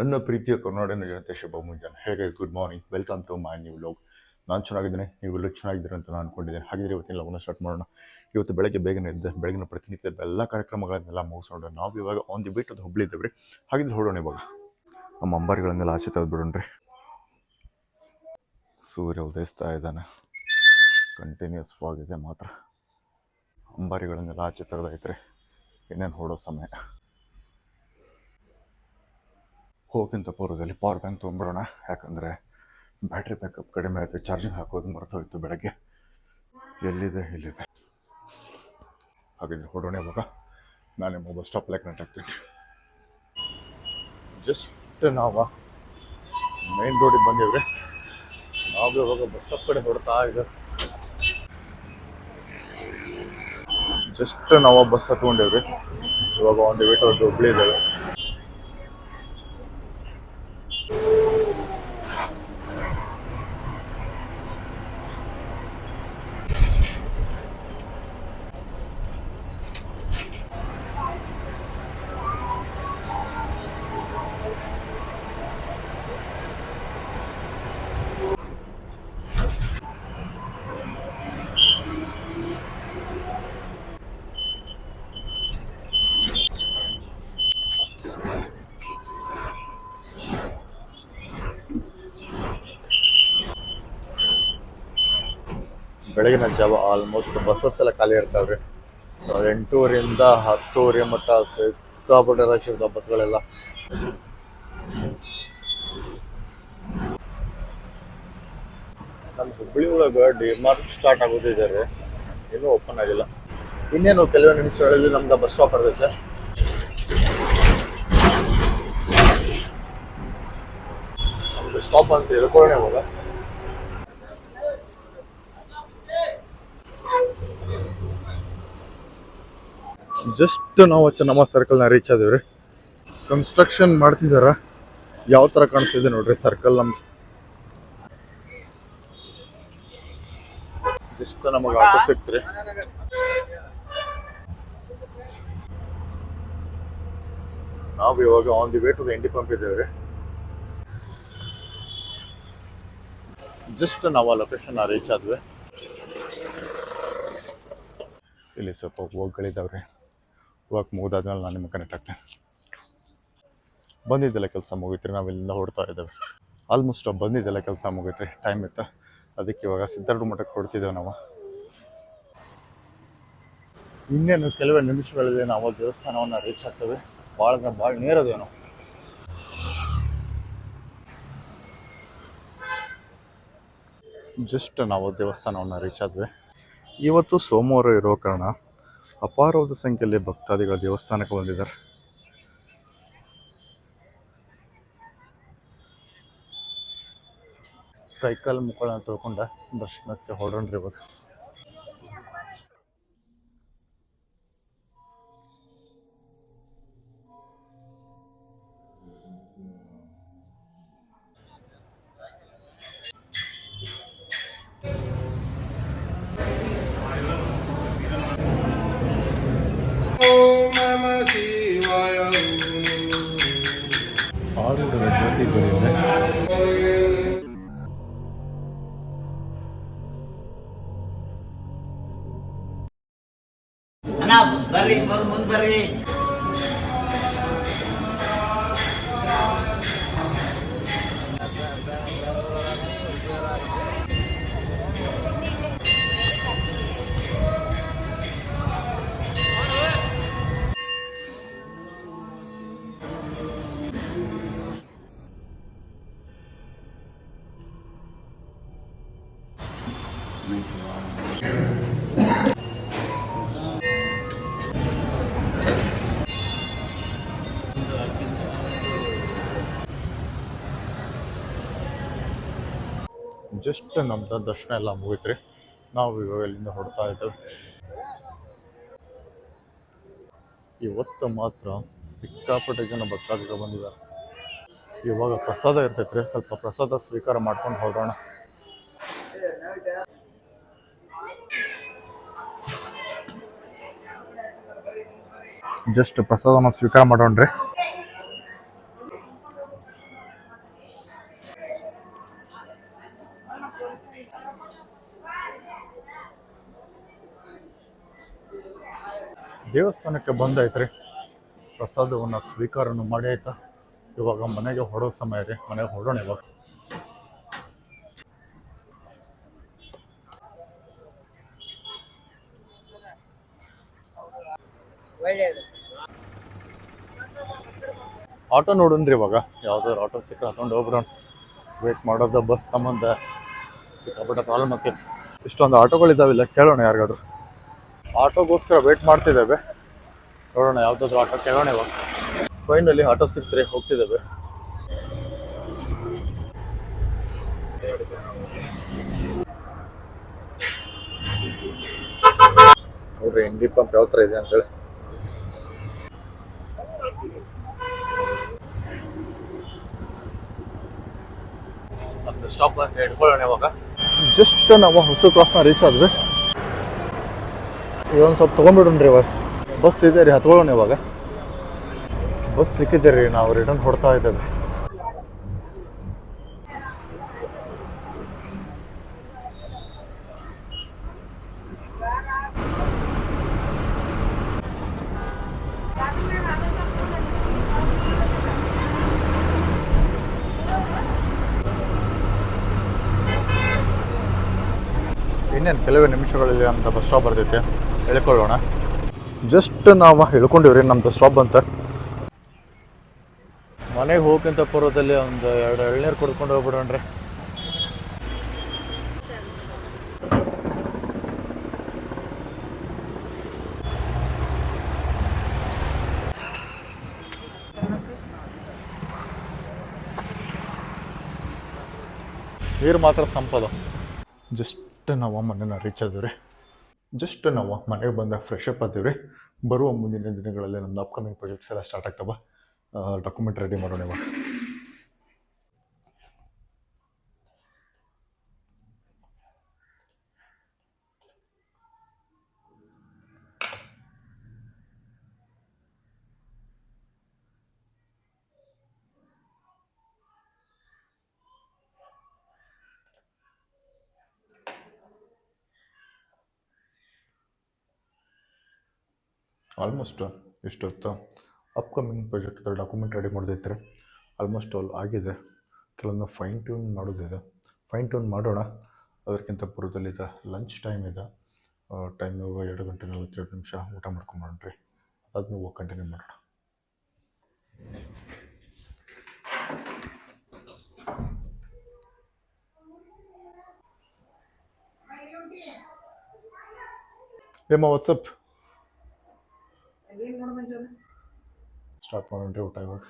ನನ್ನ ಪ್ರೀತಿಯ ಕರ್ನಾಟಕ ಜನತೆ, ಶುಭ ಮುಂಜಾನೆ. Hey guys good morning welcome to my new vlog ನಾನು ಚೆನ್ನಾಗಿದ್ದೀನಿ. ನೀವೆಲ್ಲರೂ ಚೆನ್ನಾಗಿದ್ದೀರ ಅಂತ ನಾನು ಅಂದ್ಕೊಂಡಿದ್ದೇನೆ ಹಾಗಿದ್ರೆ ಇವತ್ತಿನ ಲಗ್ನ ಸ್ಟಾರ್ಟ್ ಮಾಡೋಣ. ಇವತ್ತು ಬೆಳಗ್ಗೆ ಬೇಗನೆ ಇದ್ದೆ ಬೆಳಗಿನ ಪ್ರತಿನಿತ್ಯ ಎಲ್ಲ ಕಾರ್ಯಕ್ರಮಗಳನ್ನೆಲ್ಲ ಮುಗಿಸ್ಕೊಂಡು ನಾವು ಇವಾಗ ಆನ್ ದಿ ಬೀಟ್ ಅದು ಹುಬ್ಳಿ ಇದ್ದೇವೆ ಹಾಗಿದ್ರೆ ಹೊಡೋಣ ಇವಾಗ. ನಮ್ಮ ಅಂಬಾರಿಗಳನ್ನೆಲ್ಲ ಆಚೆ ತೆಗೆದು ಬಿಡೋಣ್ರಿ. ಸೂರ್ಯ ಉದಯಿಸ್ತಾ ಇದ್ದಾನೆ. ಕಂಟಿನ್ಯೂಸ್ ಫಾಗ್ ಇದೆ ಮಾತ್ರ. ಅಂಬಾರಿಗಳನ್ನೆಲ್ಲ ಆಚೆ ತೆಗೆದೈತ್ರಿ ಇನ್ನೇನು ಹೊಡೋ ಸಮಯ. ಹೋಗಿಂತ ಪೂರ್ವದಲ್ಲಿ ಪವರ್ ಬ್ಯಾಂಕ್ ತೊಗೊಂಡ್ಬಿಡೋಣ ಯಾಕಂದರೆ ಬ್ಯಾಟ್ರಿ ಬ್ಯಾಕಪ್ ಕಡಿಮೆ ಆಯಿತು ಚಾರ್ಜಿಂಗ್ ಹಾಕೋದು ಮರ್ತೋಯ್ತು ಬೆಳಗ್ಗೆ. ಎಲ್ಲಿದೆ ಎಲ್ಲಿದೆ? ಹಾಗಿದ್ರೆ ಹೊಡೋಣ ಇವಾಗ. ನಾನು ನಿಮ್ಮ ಬಸ್ ಸ್ಟಾಪ್ ಕನೆಕ್ಟ್ ಆಗ್ತೀನಿ ಜಸ್ಟ್ ನಾವು ಮೇನ್ ರೋಡಿಗೆ ಬಂದಿದ್ರೆ ನಾವು ಇವಾಗ ಬಸ್ ಸ್ಟಾಪ್ ಕಡೆ ಹೊಡ್ತಾ ಇದೆ ಜಸ್ಟ್ ನಾವು ಬಸ್ ಹತ್ಕೊಂಡಿವ್ರಿ. ಇವಾಗ ಒಂದು ವೇಟ್ ಒಂದು ಹುಬ್ಳಿ ಇದ್ದಾವೆ ಬೆಳಗಿನ ಜಾವ ಆಲ್ಮೋಸ್ಟ್ ಬಸ್ಸಸ್ ಎಲ್ಲ ಖಾಲಿ ಇರ್ತಾವ್ರಿ ರೀ. ಎಂಟೂವರೆಯಿಂದ ಹತ್ತುವರೆ ಮಟ್ಟ ಸಿಕ್ಕಾಪಟ್ಟೆ ರಶ್ ಇರ್ತಾವ ಬಸ್ಗಳೆಲ್ಲ ನಮ್ಮ ಹುಬ್ಬಳ್ಳಿ ಒಳಗೆ ಡಿಮಾರ್ಟ್ ಸ್ಟಾರ್ಟ್ ಆಗೋದಿದೆ ರೀ. ಇನ್ನೂ ಓಪನ್ ಆಗಿಲ್ಲ. ಇನ್ನೇನು ಕೆಲವೇ ನಿಮಿಷಗಳಲ್ಲಿ ನಮ್ದು ಬಸ್ ಸ್ಟಾಪ್ ಇರ್ತೈತೆ. ನಮ್ದು ಸ್ಟಾಪ್ ಅಂತ ಹೇಳ್ಕೊಳ್ಳೋಣ ಇವಾಗ. ಜಸ್ಟ್ ನಾವು ಚೆನ್ನಮ್ಮ ಸರ್ಕಲ್ನ ರೀಚ್ ಆದೇವ್ರಿ. ಕನ್ಸ್ಟ್ರಕ್ಷನ್ ಮಾಡ್ತಿದಾರ. ಯಾವ ಥರ ಕಾಣಿಸ್ತಿದೆ ನೋಡ್ರಿ ಸರ್ಕಲ್ ನಮ್. ಜಸ್ಟ್ ನಮಗೆ ಆಟೋ ಸಿಕ್ತ್ರಿ. ನಾವು ಇವಾಗ on the way to the MD pump ಇದ್ದೇವ್ರಿ. Just ನಾವು ಆ ಲೊಕೇಶನ್ ರೀಚ್ ಆದ್ವಿ. ಇಲ್ಲಿ ಸ್ವಲ್ಪ ಹೋಗ್ಗಳಿದ್ದಾವ್ರಿ ವರ್ಕ್ ಮುಗಿದಾದ್ಮೇಲೆ ನಾನು ನಿಮಗೆ ಕನೆಕ್ಟ್ ಆಗ್ತೇನೆ. ಬಂದಿದ್ದೆಲ್ಲ ಕೆಲಸ ಮುಗೀತ್ರಿ, ನಾವು ಇಲ್ಲಿಂದ ಹೊಡ್ತಾ ಇದ್ದೇವೆ. ಆಲ್ಮೋಸ್ಟ್ ಬಂದಿದ್ದೆಲ್ಲ ಕೆಲಸ ಮುಗೀತ್ರಿ ಟೈಮ್ ಇತ್ತು. ಅದಕ್ಕೆ ಇವಾಗ ಸಿದ್ಧಾರ್ಥ ಮಠಕ್ಕೆ ಹೊಡ್ತಿದ್ದೇವೆ ನಾವು. ಇನ್ನೇನು ಕೆಲವೇ ನಿಮಿಷಗಳಲ್ಲಿ ನಾವು ದೇವಸ್ಥಾನವನ್ನು ರೀಚ್ ಆಗ್ತೇವೆ. ಭಾಳ ಭಾಳ ನೇರದೇವು ನಾವು ಜಸ್ಟ್ ನಾವು ದೇವಸ್ಥಾನವನ್ನು ರೀಚ್ ಆದ್ವಿ. ಇವತ್ತು ಸೋಮವಾರ ಇರೋ ಕಾರಣ ಅಪಾರವಾದ ಸಂಖ್ಯೆಯಲ್ಲಿ ಭಕ್ತಾದಿಗಳು ದೇವಸ್ಥಾನಕ್ಕೆ ಬಂದಿದ್ದಾರೆ. ಕೈಕಾಲು ಮುಕ್ಕಳನ್ನ ತೊಳ್ಕೊಂಡ ದರ್ಶನಕ್ಕೆ ಹೊರಡ್ರಿ ಇವಾಗ. ಆರೂಢರ ಜ್ಯೋತಿ ಇದ್ದಾರೆ ಅಣ್ಣ ಬರ್ರಿ ಬರ್ ಮುಂದ್ ಬರ್ರಿ ಜಸ್ಟ್ ನಮ್ದು ದರ್ಶನ ಎಲ್ಲ ಮುಗೀತ್ರಿ. ನಾವು ಇವಾಗ ಇಲ್ಲಿಂದ ಹೊಡ್ತಾ ಇದ್ದೇವೆ. ಇವತ್ತು ಮಾತ್ರ ಸಿಕ್ಕಾಪಟ್ಟೆ ಜನ ಭಕ್ತಾದಿಗಳು ಬಂದಿದ್ದಾರೆ. ಇವಾಗ ಪ್ರಸಾದ ಇರ್ತೈತ್ರಿ. ಸ್ವಲ್ಪ ಪ್ರಸಾದ ಸ್ವೀಕಾರ ಮಾಡ್ಕೊಂಡು ಹೊರಡೋಣ ಜಸ್ಟ್ ಪ್ರಸಾದನ ಸ್ವೀಕಾರ ಮಾಡೋಣ್ರಿ. ದೇವಸ್ಥಾನಕ್ಕೆ ಬಂದೈತ್ರಿ. ಪ್ರಸಾದವನ್ನು ಸ್ವೀಕಾರನು ಮಾಡಿ ಆಯ್ತಾ ಇವಾಗ ಮನೆಗೆ ಹೊಡೋ ಸಮಯ ರೀ. ಮನೆಗೆ ಹೊಡೋಣ ಇವಾಗ. ಆಟೋ ನೋಡೋಣ್ರಿ ಇವಾಗ. ಯಾವ್ದಾದ್ರು ಆಟೋ ಸಿಕ್ಕ ಹತ್ಕೊಂಡು ಹೋಗ್ಬಿಡೋಣ. ವೇಟ್ ಮಾಡೋದ ಬಸ್ ಸಂಬಂಧ. ಸಿಕ್ಕಾಪಟ್ಟೆ ಪ್ರಾಬ್ಲಮ್ ಆಗ್ತೈತಿ ಇಷ್ಟೊಂದು ಆಟೋಗಳಿದ್ದಾವಿಲ್ಲ ಕೇಳೋಣ ಯಾರಿಗಾದ್ರು. ಆಟೋಗೋಸ್ಕರ ವೇಟ್ ಮಾಡ್ತಿದ್ದೇವೆ. ನೋಡೋಣ, ಯಾವ್ದಾದ್ರು ಆಟೋ ಕೇಳೋಣ ಇವಾಗ. ಫೈನಲಿ ಆಟೋ ಸಿಕ್ತ್ರಿ ಹೋಗ್ತಿದ್ದೇವೆ ನೋಡ್ರಿ ಇಂಡಿ ಪಂಪ್ ಯಾವ ಥರ ಇದೆ ಅಂತೇಳಿ. ನಮ್ದು ಸ್ಟಾಪ್ ಅಂತ ಹಿಡ್ಕೊಳ್ಳೋಣ ಇವಾಗ. ಜಸ್ಟ್ ನಾವು ಹೊಸ ಕ್ರಾಸ್ನ ರೀಚ್ ಆದ್ವಿ. ಇದೊಂದು ಸ್ವಲ್ಪ ತೊಗೊಂಡ್ಬಿಡೋಣ್ರಿ ಇವಾಗ. ಬಸ್ ಇದೆ ರೀ, ಹತ್ಕೊಳ್ಳೋಣ ಇವಾಗ. ಬಸ್ ಸಿಕ್ಕಿದೆ ರೀ, ನಾವು ರಿಟರ್ನ್ ಹೊಡ್ತಾ ಇದ್ದೇವೆ. ಇನ್ನೇನು, ಕೆಲವೇ ನಿಮಿಷಗಳಲ್ಲಿ ಅಂತ ಬಸ್ ಸ್ಟಾಪ್ ಬರ್ತೈತೆ ಹೇಳ್ಕೊಳ್ಳೋಣ ಜಸ್ಟ್ ನಾವು ಹೇಳ್ಕೊಂಡಿವ್ರಿ ನಮ್ದು ಸ್ಟಾಪ್ ಅಂತ. ಮನೆಗೆ ಹೋಗಂತ ಪೂರ್ವದಲ್ಲಿ ಒಂದು ಎರಡು ಎಳ್ನೀರು ಕುಡ್ಕೊಂಡು ಹೋಗ್ಬಿಡೋಣ್ರಿ. ನೀರು ಮಾತ್ರ ಸಂಪದ. ಜಸ್ಟ್ ನಾವು ಮನೇನ ರೀಚ್ ಆದ್ರಿ ರೀ. ಜಸ್ಟ್ ನಾವು ಮನೆಗೆ ಬಂದಾಗ ಫ್ರೆಶ್ ಅಪ್ ರೀ ಬರುವ ಮುಂದಿನ ದಿನಗಳಲ್ಲಿ ನಮ್ಮದು ಅಪ್ಕಮಿಂಗ್ ಪ್ರಾಜೆಕ್ಟ್ಸ್ ಎಲ್ಲ ಸ್ಟಾರ್ಟ್ ಆಗ್ತಾವ. ಡಾಕ್ಯುಮೆಂಟ್ ರೆಡಿ ಮಾಡೋಣ ಇವಾಗ. ಆಲ್ಮೋಸ್ಟ್ ಎಷ್ಟೊತ್ತು ಅಪ್ಕಮಿಂಗ್ ಪ್ರಾಜೆಕ್ಟ್ ಡಾಕ್ಯುಮೆಂಟ್ ರೆಡಿ ಮಾಡಿದೈತೆ ಆಲ್ಮೋಸ್ಟ್ ಆಲ್ ಆಗಿದೆ. ಕೆಲವೊಂದು ಫೈನ್ ಟ್ಯೂನ್ ಮಾಡೋದಿದೆ. ಫೈನ್ ಟ್ಯೂನ್ ಮಾಡೋಣ. ಅದಕ್ಕಿಂತ ಪೂರ್ವದಲ್ಲಿ ಇದೆ ಲಂಚ್ ಟೈಮ್ ಇದೆ. ಟೈಮ್ ಎರಡು ಗಂಟೆ ನಲವತ್ತೆರಡು ನಿಮಿಷ ಊಟ ಮಾಡ್ಕೊಂಬರೋಣ್ರಿ ಅದಾದ್ಮೇಲೆ ಹೋಗಿ ಕಂಟಿನ್ಯೂ ಮಾಡೋಣ. ಏಮ್ಮ ವಾಟ್ಸಪ್ ಸ್ಟಾರ್ಟ್ ಮಾಡೋಣ್ರಿ ಊಟ ಇವಾಗ.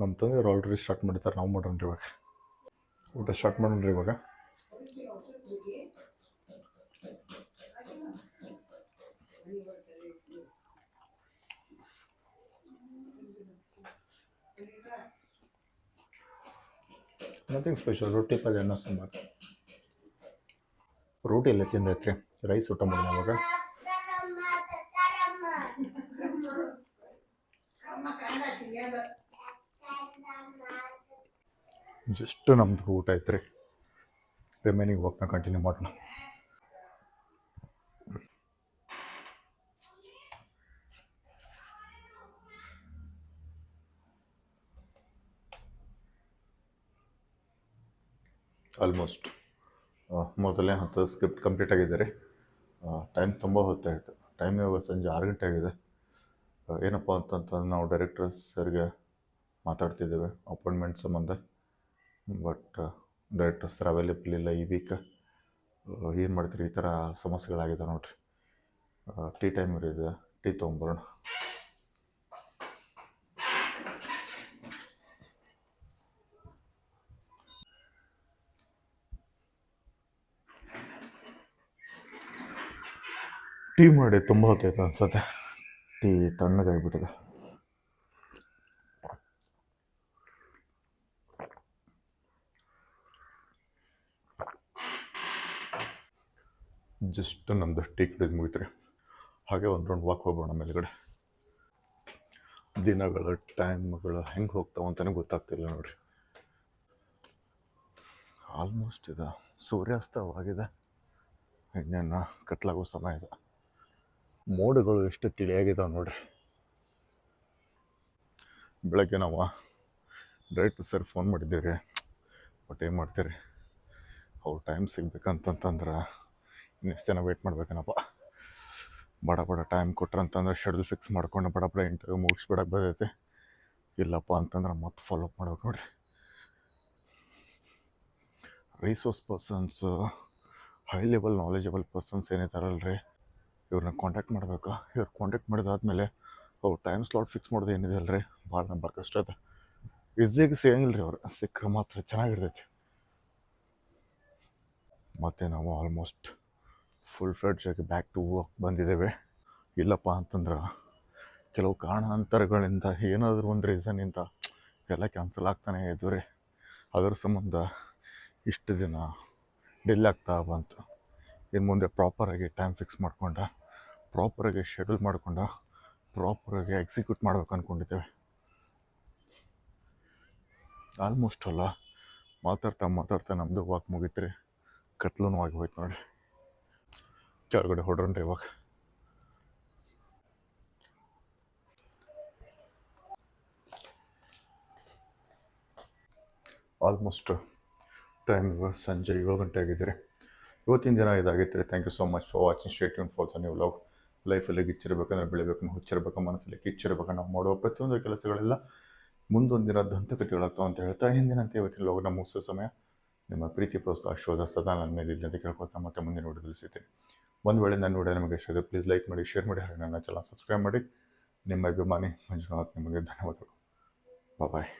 ನಮ್ಮ ತಂದೆಯವ್ರು ಆಲ್ರೆಡಿ ಸ್ಟಾರ್ಟ್ ಮಾಡಿದ್ದಾರೆ, ನಾವು ಮಾಡೋಣ್ರಿ ಇವಾಗ. ಊಟ ಸ್ಟಾರ್ಟ್ ಮಾಡೋಣ್ರಿ ಇವಾಗ. ನಥಿಂಗ್ ಸ್ಪೆಷಲ್ ರೊಟ್ಟಿ, ಪಲ್ಯ, ಅನ್ನ, ಸಾಂಬಾರು. ರೋಟಿ ಎಲ್ಲ ತಿಂದೈತ್ರಿ ರೈಸ್ ಊಟ ಮಾಡೋಣ ಇವಾಗ. ಜಸ್ಟ್ ನಮ್ದು ಊಟ ಐತ್ರಿ. ರಿಮೈನಿಂಗ್ ವರ್ಕ್ನ ಕಂಟಿನ್ಯೂ ಮಾಡೋಣ. ಆಲ್ಮೋಸ್ಟ್ ಮೊದಲನೇ ಹಂತದ ಸ್ಕ್ರಿಪ್ಟ್ ಕಂಪ್ಲೀಟ್ ಆಗಿದೆ ರೀ. ಟೈಮ್ ತುಂಬ ಹೊತ್ತಾಯಿತು ಟೈಮ್ ಇವಾಗ ಸಂಜೆ ಆರು ಗಂಟೆ ಆಗಿದೆ. ಏನಪ್ಪ ಅಂತಂತಂದ್ರೆ ನಾವು ಡೈರೆಕ್ಟರ್ ಸರ್ಗೆ ಮಾತಾಡ್ತಿದ್ದೇವೆ. ಅಪಾಯಿಂಟ್ಮೆಂಟ್ ಸಂಬಂಧ. ಬಟ್ ಡೈರೆಕ್ಟ್ ಸರ್ ಅವೈಲೇಬಲ್ ಇಲ್ಲ ಈ ವೀಕ್ ಏನು ಮಾಡ್ತೀರಿ? ಈ ಥರ ಸಮಸ್ಯೆಗಳಾಗಿದೆ ನೋಡ್ರಿ. ಟೀ ಟೈಮ್ ಇದೆ. ಟೀ ತೊಗೊಂಬರೋಣ ಟೀ ಮಾಡಿ ತುಂಬ ಹೊತ್ತಾಯ್ತು ಅನ್ಸುತ್ತೆ. ಟೀ ತಣ್ಣಗಾಗಿಬಿಟ್ಟಿದೆ. ಜಸ್ಟ್ ನಮ್ಮದು ಟೀ ಕುಡಿದು ಮುಗಿತ್ರಿ. ಹಾಗೆ ಒಂದು ರೌಂಡ್ ವಾಕ್ ಹೋಗೋಣ ಮೇಲ್ಗಡೆ. ದಿನಗಳು ಟೈಮ್ಗಳು ಹೆಂಗೆ ಹೋಗ್ತಾವ ಅಂತಲೇ ಗೊತ್ತಾಗ್ತಿಲ್ಲ ನೋಡ್ರಿ. ಆಲ್ಮೋಸ್ಟ್ ಇದು ಸೂರ್ಯಾಸ್ತವಾಗಿದೆ ಇನ್ನೇನು ಕತ್ಲಾಗೋ ಸಮಯ ಇದೆ ಮೋಡಗಳು ಎಷ್ಟು ತಿಳಿಯಾಗಿದ್ದಾವೆ ನೋಡ್ರಿ. ಬೆಳಗ್ಗೆ ನಾವು ಡೈರೆಕ್ಟ್ ಸರ್ ಫೋನ್ ಮಾಡಿದ್ದೀವಿ ಬಟ್ ಏನು ಮಾಡ್ತೀರಿ? ಅವ್ರು ಟೈಮ್ ಸಿಗ್ಬೇಕಂತಂತಂದ್ರೆ ಇನ್ನೆಷ್ಟು ಜನ ವೆಯ್ಟ್ ಮಾಡ್ಬೇಕೇನಪ್ಪ. ಬಡ ಬಡ ಟೈಮ್ ಕೊಟ್ರಂತಂದ್ರೆ ಶೆಡ್ಯೂಲ್ ಫಿಕ್ಸ್ ಮಾಡ್ಕೊಂಡು ಬಡ ಬಡ ಇಂಟರ್ವ್ಯೂ ಮುಗಿಸ್ಬಿಡಕ್ಕೆ ಬರ್ತೈತೆ. ಇಲ್ಲಪ್ಪ ಅಂತಂದ್ರೆ ಮತ್ತೆ ಫಾಲೋ ಅಪ್ ಮಾಡ್ಬೇಕು ನೋಡ್ರಿ. Resource persons high level knowledgeable persons ಏನಿದಾರಲ್ಲ ರೀ ಇವ್ರನ್ನ ಕಾಂಟ್ಯಾಕ್ಟ್ ಮಾಡ್ಬೇಕು? ಇವ್ರು ಕಾಂಟ್ಯಾಕ್ಟ್ ಮಾಡಿದಾದ್ಮೇಲೆ ಅವ್ರು ಟೈಮ್ ಸ್ಲಾಟ್ ಫಿಕ್ಸ್ ಮಾಡೋದು ಏನಿದೆ ಅಲ್ರಿ ಭಾಳ ನಂಬರ್ ಕಷ್ಟ ಅದ. ಈಸಿಯಾಗಿ ಸಿಗಂಗಿಲ್ಲ ರೀ ಅವ್ರು. ಸಿಕ್ಕರೆ ಮಾತ್ರ ಚೆನ್ನಾಗಿರ್ತೈತಿ. ಮತ್ತು ನಾವು ಆಲ್ಮೋಸ್ಟ್ ಫುಲ್ ಫ್ಲಡ್ಜ್ ಆಗಿ ಬ್ಯಾಕ್ ಟು ವರ್ಕ್ ಬಂದಿದ್ದೇವೆ. ಇಲ್ಲಪ್ಪ ಅಂತಂದ್ರೆ ಕೆಲವು ಕಾರಣಾಂತರಗಳಿಂದ ಏನಾದರೂ ಒಂದು ರೀಸನ್ನಿಂದ ಎಲ್ಲ ಕ್ಯಾನ್ಸಲ್ ಆಗ್ತಾನೆ ಇದ್ದರೆ ಅದರ ಸಂಬಂಧ ಇಷ್ಟು ದಿನ ಡಿಲ್ ಆಗ್ತಾ ಬಂತು. ಇನ್ನು ಮುಂದೆ ಪ್ರಾಪರಾಗಿ ಟೈಮ್ ಫಿಕ್ಸ್ ಮಾಡ್ಕೊಂಡ ಪ್ರಾಪರಾಗಿ ಶೆಡ್ಯೂಲ್ ಮಾಡ್ಕೊಂಡ ಪ್ರಾಪರಾಗಿ ಎಕ್ಸಿಕ್ಯೂಟ್ ಮಾಡ್ಬೇಕು ಅಂದ್ಕೊಂಡಿದ್ದೇವೆ ಆಲ್ಮೋಸ್ಟ್ ಅಲ್ಲ, ಮಾತಾಡ್ತಾ ಮಾತಾಡ್ತಾ ನಮ್ಮದು ವಾಕ್ ಮುಗಿತ್ರಿ ಕತ್ಲೂ ಆಗಿ ಹೋಯ್ತು ನೋಡಿ ಕೆಳಗಡೆ ಹೊಡ್ರನ್ರಿ ಇವಾಗ. ಆಲ್ಮೋಸ್ಟ್ ಟೈಮ್ ಇವಾಗ ಸಂಜೆ ಏಳು ಗಂಟೆ ಆಗಿದ್ದೀರಿ. ಇವತ್ತಿನ ದಿನ ಇದಾಗಿತ್ತು thank you so much for watching stay ಯೂನ್ for the new love ಲೈಫಲ್ಲಿ ಗಿಚ್ಚಿರ್ಬೇಕಂದ್ರೆ ಬೆಳಿಬೇಕು ಹುಚ್ಚಿರ್ಬೇಕು, ಮನಸ್ಸಲ್ಲಿ ಕಿಚ್ಚಿರ್ಬೇಕು. ನಾವು ಮಾಡುವ ಪ್ರತಿಯೊಂದು ಕೆಲಸಗಳೆಲ್ಲ ಮುಂದೊಂದಿನ ದಿನ ದಂತಕಥೆಗಳಾಗ್ತಾವೆ ಅಂತ ಹೇಳ್ತಾ, ಹಿಂದಿನಂತೆ ಇವತ್ತಿನ ಲೋಗನ ಮುಗಿಸೋ ಸಮಯ. ನಿಮ್ಮ ಪ್ರೀತಿ ಪ್ರೋತ್ಸಾಹ ಶೋಧ ಸದಾ ನನ್ನ ಮೇಲೆ ಇಲ್ಲ ಅಂತ ಕೇಳ್ಕೊತಾ ಮತ್ತೆ ಮುಂದೆ ನೋಡಿ ತಿಳಿಸಿದ್ದೀನಿ ಒಂದು ವೇಳೆ ನನ್ನ ವಿಡಿಯೋ ನಿಮಗೆ ಇಷ್ಟ ಪ್ಲೀಸ್ ಲೈಕ್ ಮಾಡಿ ಶೇರ್ ಮಾಡಿ, ಹಾಗೆ ನನ್ನ ಚಾನಲ್ ಸಬ್ಸ್ಕ್ರೈಬ್ ಮಾಡಿ. ನಿಮ್ಮ ಅಭಿಮಾನಿ ಮಂಜುನಾಥ್ ನಿಮಗೆ ಧನ್ಯವಾದಗಳು. ಬಾಯ್